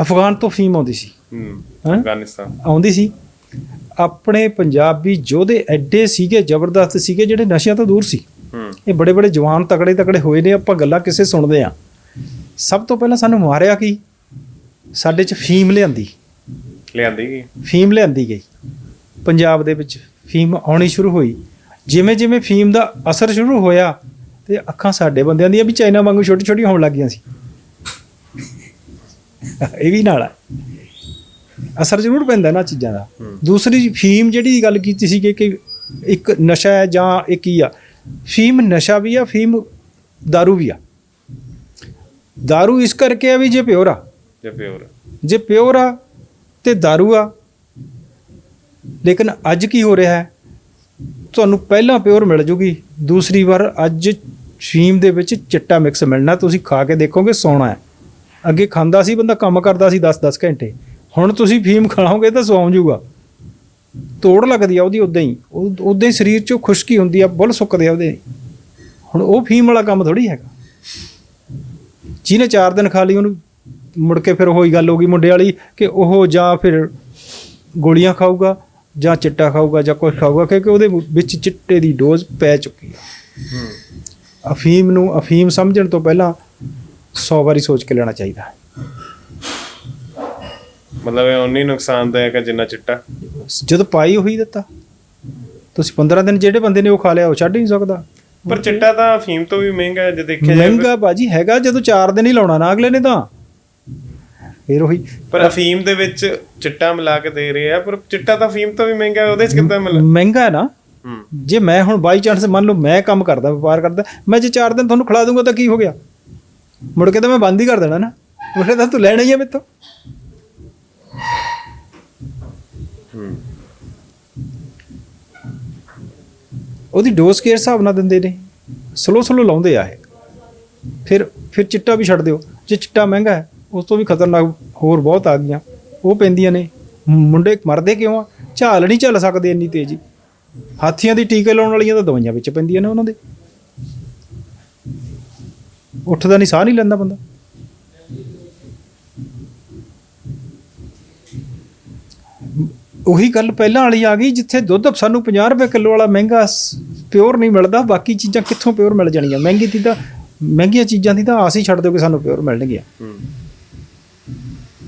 ਅਫਗਾਨ ਤੋਂ ਫੀਮ ਆਉਂਦੀ ਸੀ। ਹੂੰ ਹੈਂ? ਅਫਗਾਨਿਸਤਾਨ। ਆਉਂਦੀ ਸੀ। ਆਪਣੇ ਪੰਜਾਬੀ ਯੋਧੇ ਐਡੇ ਸੀਗੇ ਜ਼ਬਰਦਸਤ ਸੀਗੇ ਜਿਹੜੇ ਨਸ਼ਿਆਂ ਤੋਂ ਦੂਰ ਸੀ। ਹੂੰ। ਇਹ ਬੜੇ ਬੜੇ ਜਵਾਨ ਤਕੜੇ ਤਕੜੇ ਹੋਏ ਨੇ ਆਪਾਂ ਗੱਲਾਂ ਕਿਸੇ ਸੁਣਦੇ ਆ ਸਭ ਤੋਂ ਪਹਿਲਾਂ ਸਾਨੂੰ ਮਾਰਿਆ ਕੀ? ਸਾਡੇ 'ਚ ਫੀਮ ਲਿਆਂਦੀ। ਲਿਆਂਦੀ ਗਈ? ਫੀਮ ਲਿਆਂਦੀ ਗਈ। ਪੰਜਾਬ ਦੇ ਵਿੱਚ ਫੀਮ ਆਉਣੀ ਸ਼ੁਰੂ ਹੋਈ। ਜਿਵੇਂ ਜਿਵੇਂ ਫੀਮ ਦਾ ਅਸਰ ਸ਼ੁਰੂ ਹੋਇਆ ਤੇ ਅੱਖਾਂ ਸਾਡੇ ਬੰਦਿਆਂ ਦੀਆਂ ਵੀ ਚਾਈਨਾ ਵਾਂਗੂ ਛੋਟੀ ਛੋਟੀਆਂ ਹੋਣ ਲੱਗੀਆਂ ਸੀ। ਇਹ ਵੀ ਨਾਲ ਆ ਅਸਰ ਜ਼ਰੂਰ ਪੈਂਦਾ ਨਾ ਚੀਜ਼ਾਂ ਦਾ ਹੂੰ। ਦੂਸਰੀ ਫੀਮ ਜਿਹੜੀ ਗੱਲ ਕੀਤੀ ਸੀ ਕਿ ਕਿ ਇੱਕ ਨਸ਼ਾ ਹੈ ਜਾਂ ਇਹ ਕੀ ਆ ਫੀਮ ਨਸ਼ਾ ਵੀ ਆ ਫੀਮ दारू ਵੀ ਆ दारू ਇਸ ਕਰਕੇ ਆ ਵੀ ਜੇ ਪਿਓਰ ਆ ਜੇ ਪਿਓਰ ਜੇ ਪਿਓਰ ਆ ਤੇ दारू ਆ ਲੇਕਿਨ ਅੱਜ ਕੀ ਹੋ ਰਿਹਾ ਹੈ ਤੁਹਾਨੂੰ ਪਹਿਲਾਂ ਪਿਓਰ ਮਿਲ ਜੂਗੀ ਦੂਸਰੀ ਵਾਰ ਅੱਜ ਫੀਮ ਦੇ ਵਿੱਚ ਚਿੱਟਾ ਮਿਕਸ ਮਿਲਣਾ ਤੁਸੀਂ ਖਾ ਕੇ ਦੇਖੋਗੇ ਸੌਣਾ ਹੈ ਅੱਗੇ ਖਾਂਦਾ ਸੀ ਬੰਦਾ ਕੰਮ ਕਰਦਾ ਸੀ 10-10 ਘੰਟੇ। ਹੁਣ ਤੁਸੀਂ ਫੀਮ ਖਾਓਗੇ ਤਾਂ ਸੌਂ ਜਾਊਗਾ। ਤੋੜ ਲੱਗਦੀ ਆ ਉਹਦੀ ਉਦਾਂ ਹੀ। ਉਦਾਂ ਹੀ ਸਰੀਰ 'ਚੋਂ ਖੁਸ਼ਕੀ ਹੁੰਦੀ ਆ ਬੁੱਲ ਸੁੱਕਦੇ ਆ ਉਹਦੇ। ਹੁਣ ਉਹ ਫੀਮ ਵਾਲਾ ਕੰਮ ਥੋੜੀ ਹੈਗਾ। ਜਿਹਨੇ 4 ਦਿਨ ਖਾ ਲਈ ਉਹਨੂੰ ਮੁੜ ਕੇ ਫਿਰ ਉਹੀ ਗੱਲ ਹੋ ਗਈ ਮੁੰਡੇ ਵਾਲੀ ਕਿ ਉਹ ਜਾਂ ਫਿਰ ਗੋਲੀਆਂ ਖਾਊਗਾ ਜਾਂ ਚਿੱਟਾ ਖਾਊਗਾ ਜਾਂ ਕੁਝ ਖਾਊਗਾ ਕਿਉਂਕਿ ਉਹਦੇ ਵਿੱਚ ਚਿੱਟੇ ਦੀ ਡੋਜ਼ ਪੈ ਚੁੱਕੀ ਹੈ ਹੂੰ। ਅਫੀਮ ਨੂੰ ਅਫੀਮ ਸਮਝਣ ਤੋਂ ਪਹਿਲਾਂ 100 ਵਾਰੀ ਸੋਚ ਕੇ ਲੈਣਾ ਚਾਹੀਦਾ ਹੈ। ਮਤਲਬ ਇਹ ਉਨੀ ਨੁਕਸਾਨਦਾਇਕ ਹੈ ਜਿੰਨਾ ਚਿੱਟਾ। ਜਦੋਂ ਪਾਈ ਉਹੀ ਦਿੱਤਾ। ਤੁਸੀਂ 15 ਦਿਨ ਜਿਹੜੇ ਬੰਦੇ ਨੇ ਉਹ ਖਾ ਲਿਆ ਉਹ ਛੱਡ ਹੀ ਨਹੀਂ ਸਕਦਾ। ਪਰ ਚਿੱਟਾ ਤਾਂ ਫੀਮ ਤੋਂ ਵੀ ਮਹਿੰਗਾ ਹੈ ਜੇ ਦੇਖਿਆ ਜਾਵੇ ਮਹਿੰਗਾ ਬਾਜੀ ਹੈਗਾ ਜਦੋਂ 4 ਦਿਨ ਹੀ ਲਾਉਣਾ ਨਾ ਅਗਲੇ ਨੇ ਤਾਂ। ਫਿਰ ਉਹੀ। ਪਰ ਅਫੀਮ ਦੇ ਵਿੱਚ ਚਿੱਟਾ ਮਿਲਾ ਕੇ ਦੇ ਰਹੇ ਆ ਪਰ ਚਿੱਟਾ ਤਾਂ ਅਫੀਮ ਤੋਂ ਵੀ ਮਹਿੰਗਾ ਹੈ ਉਹਦੇ ਚ ਕਿੱਦਾਂ ਮਿਲ ਮਹਿੰਗਾ ਹੈ ਨਾ। ਜੇ ਮੈਂ ਹੁਣ ਬਾਈ ਚਾਂਸ ਮੰਨ ਲਓ ਮੈਂ ਕੰਮ ਕਰਦਾ ਵਪਾਰ ਕਰਦਾ ਮੈਂ ਜੇ 4 ਦਿਨ ਤੁਹਾਨੂੰ ਖਿਲਾ ਦੂੰਗਾ ਤਾਂ ਕੀ ਹੋ ਗਿਆ? ਮੁੜ ਕੇ ਤਾਂ ਮੈਂ ਬੰਦ ਹੀ ਕਰ ਦੇਣਾ ਨਾ। ਉਹਨੇ ਤਾਂ ਤੂੰ ਲੈਣਾ ਹੀ ਹੈ ਮੇਤੋਂ? ਉਹਦੀ ਡੋਜ਼ ਕੇ ਹਿਸਾਬ ਨਾਲ ਦਿੰਦੇ ਨੇ। ਸਲੋ ਸਲੋ ਲਾਉਂਦੇ ਆ ਇਹ। ਫਿਰ ਫਿਰ ਚਿੱਟਾ ਵੀ ਛੱਡ ਦਿਓ। ਜੇ ਚਿੱਟਾ ਮਹਿੰਗਾ ਹੈ ਉਸ ਤੋਂ ਵੀ ਖਤਰਨਾਕ ਹੋਰ ਬਹੁਤ ਆ ਗਈਆਂ। ਉਹ ਪੈਂਦੀਆਂ ਨੇ। ਮੁੰਡੇ ਮਰਦੇ ਕਿਉਂ ਆ? ਝਾਲ ਨਹੀਂ ਝੱਲ ਸਕਦੇ ਇੰਨੀ ਤੇਜ਼ੀ। ਹਾਥੀਆਂ ਦੀ ਟੀਕੇ ਲਾਉਣ ਵਾਲੀਆਂ ਤਾਂ ਦਵਾਈਆਂ ਵਿੱਚ ਪੈਂਦੀਆਂ ਨੇ ਉਹਨਾਂ ਦੇ। ਉੱਠਦਾ ਨਹੀਂ ਸਾਹ ਨਹੀਂ ਲੈਂਦਾ ਬੰਦਾ। ਉਹੀ ਗੱਲ ਪਹਿਲਾਂ ਵਾਲੀ ਆ ਗਈ ਜਿੱਥੇ ਦੁੱਧ ਸਾਨੂੰ 50 ਰੁਪਏ ਕਿਲੋ ਵਾਲਾ ਮਹਿੰਗਾ ਪਿਓਰ ਨਹੀਂ ਮਿਲਦਾ ਬਾਕੀ ਚੀਜ਼ਾਂ ਕਿੱਥੋਂ ਪਿਓਰ ਮਿਲ ਜਾਣੀਆਂ? ਮਹਿੰਗੀ ਦੀ ਤਾਂ ਮਹਿੰਗੀਆਂ ਚੀਜ਼ਾਂ ਦੀ ਤਾਂ ਆਸ ਹੀ ਛੱਡ ਦਿਓ ਕਿ ਸਾਨੂੰ ਪਿਓਰ ਮਿਲਣਗੀਆਂ।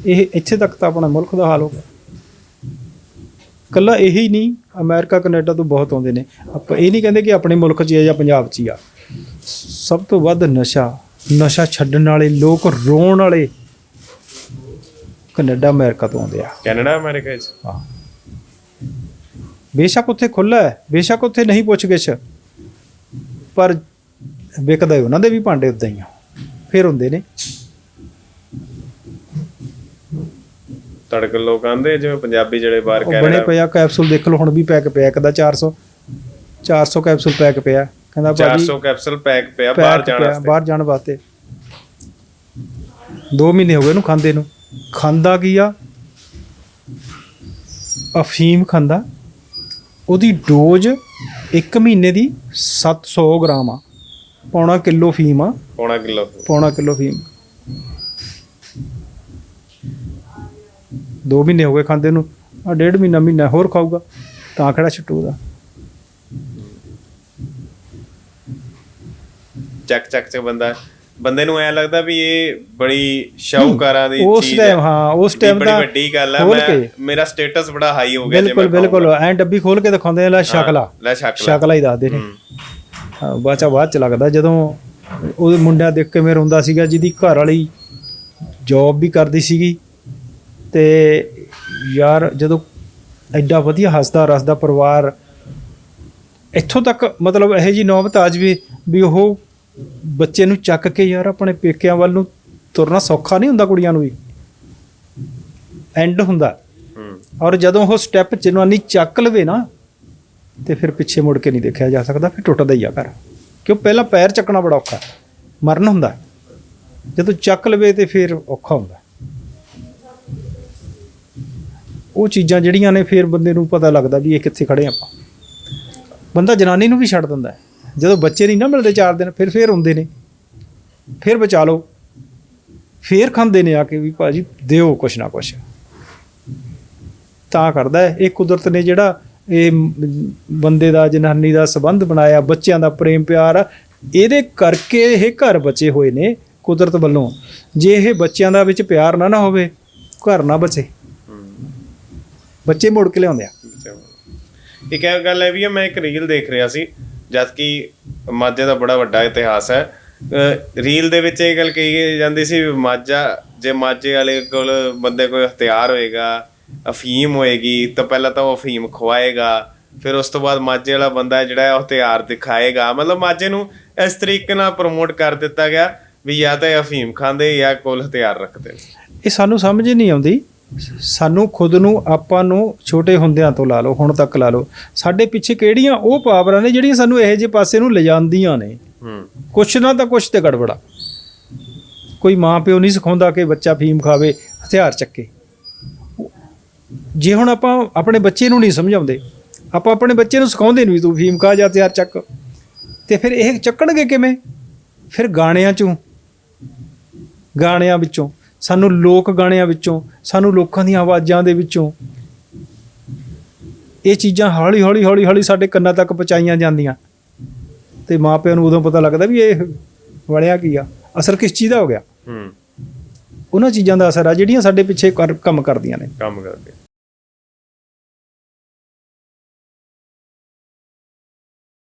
ਇਹ ਇੱਥੇ ਤੱਕ ਤਾਂ ਆਪਣਾ ਮੁਲਕ ਦਾ ਹਾਲ ਹੋ ਗਿਆ। ਕੱਲਾ ਇਹੀ ਨਹੀਂ ਅਮਰੀਕਾ ਕੈਨੇਡਾ ਤੋਂ ਬਹੁਤ ਆਉਂਦੇ ਨੇ। ਆਪਾਂ ਇਹ ਨਹੀਂ ਕਹਿੰਦੇ ਕਿ ਆਪਣੇ ਮੁਲਕ 'ਚ ਹੀ ਆ ਜਾਂ ਪੰਜਾਬ 'ਚ ਹੀ ਆ। ਸਭ ਤੋਂ ਵੱਧ ਨਸ਼ਾ ਨਸ਼ਾ ਛੱਡਣ ਵਾਲੇ ਲੋਕ ਰੋਣ ਵਾਲੇ ਕੈਨੇਡਾ ਅਮਰੀਕਾ ਤੋਂ ਆਉਂਦੇ ਆ। ਕੈਨੇਡਾ ਅਮਰੀਕਾ ਵਿੱਚ? ਹਾਂ। ਬੇਸ਼ੱਕ ਉੱਥੇ ਖੁੱਲਾ ਹੈ ਬੇਸ਼ੱਕ ਉੱਥੇ ਨਹੀਂ ਪੁੱਛ ਗਿੱਛ। ਪਰ ਵਿਕਦਾ ਹੀ ਉਹਨਾਂ ਦੇ ਵੀ ਭਾਂਡੇ ਉਦਾਂ ਹੀ ਆ। ਫਿਰ ਹੁੰਦੇ ਨੇ। ਤੜਕ ਲੋਕ ਆਂਦੇ ਜਿਵੇਂ ਪੰਜਾਬੀ ਜਿਹੜੇ ਬਾਹਰ ਉਹ ਬਣੇ ਪਿਆ ਕੈਪਸੂਲ ਦੇਖ ਲਓ ਹੁਣ ਵੀ ਪੈਕ ਪਿਆ ਇੱਕ ਦਾ 400 400 ਕੈਪਸੂਲ ਪੈਕ ਪਿਆ। ਕਹਿੰਦਾ ਭਾਜੀ 400 ਕੈਪਸੂਲ ਪੈਕ ਪਿਆ ਬਾਹਰ ਜਾਣ ਵਾਸਤੇ। ਬਾਹਰ ਜਾਣ ਵਾਸਤੇ। 2 ਮਹੀਨੇ ਹੋ ਗਏ ਇਹਨੂੰ ਖਾਂਦੇ ਨੂੰ। ਖਾਂਦਾ ਕੀ ਆ? ਅਫੀਮ ਖਾਂਦਾ। ਉਹਦੀ ਡੋਜ਼ 1 ਮਹੀਨੇ ਦੀ 700 ਗ੍ਰਾਮ ਆ। ਪੌਣਾ ਕਿਲੋ ਫੀਮ ਆ। ਪੌਣਾ ਕਿਲੋ। ਪੌਣਾ ਕਿਲੋ ਫੀਮ 2 ਮਹੀਨੇ ਹੋ ਗਏ ਖਾਂਦੇ ਨੂੰ। ਆ ਡੇਢ ਮਹੀਨਾ ਮਹੀਨਾ ਹੋਰ ਖਾਊਗਾ। ਤਾਂ ਕਿਹੜਾ ਛੁੱਟੂ ਚੱਕ ਚੱਕ ਚ ਬੰਦਾ ਬੰਦੇ ਨੂੰ ਐ ਲੱਗਦਾ ਵੀ ਇਹ ਬੜੀ ਸ਼ਾਹੂਕਾਰਾਂ ਦੀ ਉਸ ਚੀਜ਼ ਟਾਈਮ ਹੈ ਉਸ ਵੀ ਟਾਈਮ ਬੜੀ ਦਾ ਵੱਡੀ ਗੱਲ ਹੈ ਖੋਲ ਮੈਂ। ਮੇਰਾ ਸਟੇਟਸ ਬੜਾ ਹਾਈ ਹੋ ਗਿਆ ਜੇ ਬਿਲਕੁਲ ਮੈਂ ਬਿਲਕੁਲ ਐਂ ਡੱਬੀ ਖੋਲ ਕੇ ਦਿਖਾਉਂਦੇ ਆ ਲੈ ਸ਼ਕਲਾ ਲੈ ਛਕ ਲੈ ਸ਼ਕਲਾ ਹੀ ਦੱਸਦੇ ਨੇ। ਬਾਚਾ ਬਾਅਦ ਚ ਲੱਗਦਾ ਜਦੋਂ ਉਹਦੇ ਮੁੰਡਿਆਂ ਦੇਖ ਕੇ ਮੇਰ ਹੁੰਦਾ ਸੀਗਾ ਜਿਹਦੀ ਘਰ ਵਾਲੀ ਜੌਬ ਵੀ ਕਰਦੀ ਸੀਗੀ ਤੇ ਯਾਰ ਜਦੋਂ ਐਡਾ ਵਧੀਆ ਹੱਸਦਾ ਰਸਦਾ ਪਰਿਵਾਰ ਇੱਥੋਂ ਤੱਕ ਮਤਲਬ ਇਹੋ ਜੀ ਨੌਬਤ ਆ ਜਵੇ ਵੀ ਉਹ ਬੱਚੇ ਨੂੰ ਚੱਕ ਕੇ ਯਾਰ ਆਪਣੇ ਪੇਕਿਆਂ ਵੱਲ ਨੂੰ ਤੁਰਨਾ ਸੌਖਾ ਨਹੀਂ ਹੁੰਦਾ ਕੁੜੀਆਂ ਨੂੰ ਵੀ ਐਂਡ ਹੁੰਦਾ ਔਰ ਜਦੋਂ ਉਹ ਸਟੈਪ ਜਨਵਾਨੀ ਚੱਕ ਲਵੇ ਨਾ ਤੇ ਫਿਰ ਪਿੱਛੇ ਮੁੜ ਕੇ ਨਹੀਂ ਦੇਖਿਆ ਜਾ ਸਕਦਾ ਫਿਰ ਟੁੱਟਦਾ ਹੀ ਆ ਘਰ ਕਿਉਂ ਪਹਿਲਾਂ ਪੈਰ ਚੱਕਣਾ ਬੜਾ ਔਖਾ। ਮਰਨ ਹੁੰਦਾ। ਜਦੋਂ ਚੱਕ ਲਵੇ ਤੇ ਫਿਰ ਔਖਾ ਹੁੰਦਾ। ਉਹ ਚੀਜ਼ਾਂ ਜਿਹੜੀਆਂ ਨੇ ਫਿਰ ਬੰਦੇ ਨੂੰ ਪਤਾ ਲੱਗਦਾ ਵੀ ਇਹ ਕਿੱਥੇ ਖੜੇ ਆਪਾਂ ਬੰਦਾ ਜਨਾਨੀ ਨੂੰ ਵੀ ਛੱਡ ਦਿੰਦਾ ਹੈ। ਜਦੋਂ ਬੱਚੇ ਨਹੀਂ ਨਾ ਮਿਲਦੇ 4 ਦਿਨ ਫਿਰ ਫਿਰ ਹੁੰਦੇ ਨੇ। ਫਿਰ ਬਚਾ ਲਓ। ਫੇਰ ਖਾਂਦੇ ਨੇ ਆ ਕੇ ਵੀ ਭਾਜੀ ਦਿਓ ਕੁਛ ਨਾ ਕੁਛ। ਤਾਂ ਕਰਦਾ ਹੈ। ਇਹ ਕੁਦਰਤ ਨੇ ਜਿਹੜਾ ਇਹ ਬੰਦੇ ਦਾ ਜਨਾਨੀ ਦਾ ਸਬੰਧ ਬਣਾਇਆ ਬੱਚਿਆਂ ਦਾ ਪ੍ਰੇਮ ਪਿਆਰ ਇਹਦੇ ਕਰਕੇ ਇਹ ਘਰ ਬਚੇ ਹੋਏ ਨੇ ਕੁਦਰਤ ਵੱਲੋਂ। ਜੇ ਇਹ ਬੱਚਿਆਂ ਦਾ ਵਿੱਚ ਪਿਆਰ ਨਾ ਨਾ ਹੋਵੇ ਘਰ ਨਾ ਬਚੇ। ਬੱਚੇ ਮੁੜ ਕੇ ਲਿਆਉਂਦੇ ਆ। ਇੱਕ ਇਹ ਗੱਲ ਹੈ ਵੀ ਆ, ਮੈਂ ਇੱਕ ਰੀਲ ਦੇਖ ਰਿਹਾ ਸੀ। ਜਦਕਿ ਮਾਝੇ ਦਾ ਬੜਾ ਵੱਡਾ ਇਤਿਹਾਸ ਹੈ ਰੀਲ ਦੇ ਵਿੱਚ ਇਹ ਗੱਲ ਕਹੀ ਜਾਂਦੀ ਸੀ ਵੀ ਮਾਝਾ, ਜੇ ਮਾਝੇ ਵਾਲੇ ਕੋਲ ਬੰਦੇ ਕੋਈ ਹਥਿਆਰ ਹੋਏਗਾ, ਅਫੀਮ ਹੋਏਗੀ, ਤਾਂ ਪਹਿਲਾਂ ਤਾਂ ਉਹ ਅਫੀਮ ਖਵਾਏਗਾ, ਫਿਰ ਉਸ ਤੋਂ ਬਾਅਦ ਮਾਝੇ ਵਾਲਾ ਬੰਦਾ ਜਿਹੜਾ ਉਹ ਹਥਿਆਰ ਦਿਖਾਏਗਾ। ਮਤਲਬ ਮਾਝੇ ਨੂੰ ਇਸ ਤਰੀਕੇ ਨਾਲ ਪ੍ਰਮੋਟ ਕਰ ਦਿੱਤਾ ਗਿਆ ਵੀ ਜਾਂ ਤਾਂ ਇਹ ਅਫੀਮ ਖਾਂਦੇ ਜਾਂ ਕੋਲ ਹਥਿਆਰ ਰੱਖਦੇ। ਇਹ ਸਾਨੂੰ ਸਮਝ ਹੀ ਨਹੀਂ ਆਉਂਦੀ ਸਾਨੂੰ ਖੁਦ ਨੂੰ ਆਪਾਂ ਨੂੰ ਛੋਟੇ ਹੁੰਦਿਆਂ ਤੋਂ ਲਾ ਲਓ ਹੁਣ ਤੱਕ ਲਾ ਲਓ ਸਾਡੇ ਪਿੱਛੇ ਕਿਹੜੀਆਂ ਉਹ ਪਾਵਰਾਂ ਨੇ ਜਿਹੜੀਆਂ ਸਾਨੂੰ ਇਹੋ ਜਿਹੇ ਪਾਸੇ ਨੂੰ ਲਿਜਾਂਦੀਆਂ ਨੇ? ਹੂੰ। ਕੁਛ ਨਾ ਤਾਂ ਕੁਛ ਤੇ ਗੜਬੜਾ। ਕੋਈ ਮਾਂ ਪਿਓ ਨਹੀਂ ਸਿਖਾਉਂਦਾ ਕਿ ਬੱਚਾ ਫੀਮ ਖਾਵੇ ਹਥਿਆਰ ਚੱਕੇ। ਜੇ ਹੁਣ ਆਪਾਂ ਆਪਣੇ ਬੱਚੇ ਨੂੰ ਨਹੀਂ ਸਮਝਾਉਂਦੇ ਆਪਾਂ ਆਪਣੇ ਬੱਚੇ ਨੂੰ ਸਿਖਾਉਂਦੇ ਨਹੀਂ ਵੀ ਤੂੰ ਫੀਮ ਖਾ ਜਾਂ ਹਥਿਆਰ ਚੱਕ। ਤੇ ਫਿਰ ਇਹ ਚੱਕਣਗੇ ਕਿਵੇਂ? ਫਿਰ ਗਾਣਿਆਂ ਚੋਂ ਗਾਣਿਆਂ ਵਿੱਚੋਂ। ਸਾਨੂੰ ਲੋਕ ਗਾਣਿਆਂ ਵਿੱਚੋਂ ਸਾਨੂੰ ਲੋਕਾਂ ਦੀਆਂ ਆਵਾਜ਼ਾਂ ਦੇ ਵਿੱਚੋਂ ਇਹ ਚੀਜ਼ਾਂ ਹੌਲੀ ਹੌਲੀ ਹੌਲੀ ਹੌਲੀ ਸਾਡੇ ਕੰਨਾਂ ਤੱਕ ਪਹੁੰਚਾਈਆਂ ਜਾਂਦੀਆਂ। ਤੇ ਮਾਪਿਆਂ ਨੂੰ ਉਦੋਂ ਪਤਾ ਲੱਗਦਾ ਵੀ ਇਹ ਬਣਿਆ ਕੀ ਆ ਅਸਰ ਕਿਸ ਚੀਜ਼ ਦਾ ਹੋ ਗਿਆ? ਹੂੰ। ਉਹਨਾਂ ਚੀਜ਼ਾਂ ਦਾ ਅਸਰ ਆ ਜਿਹੜੀਆਂ ਸਾਡੇ ਪਿੱਛੇ ਕੰਮ ਕਰਦੀਆਂ ਨੇ। ਕੰਮ ਕਰਦੇ।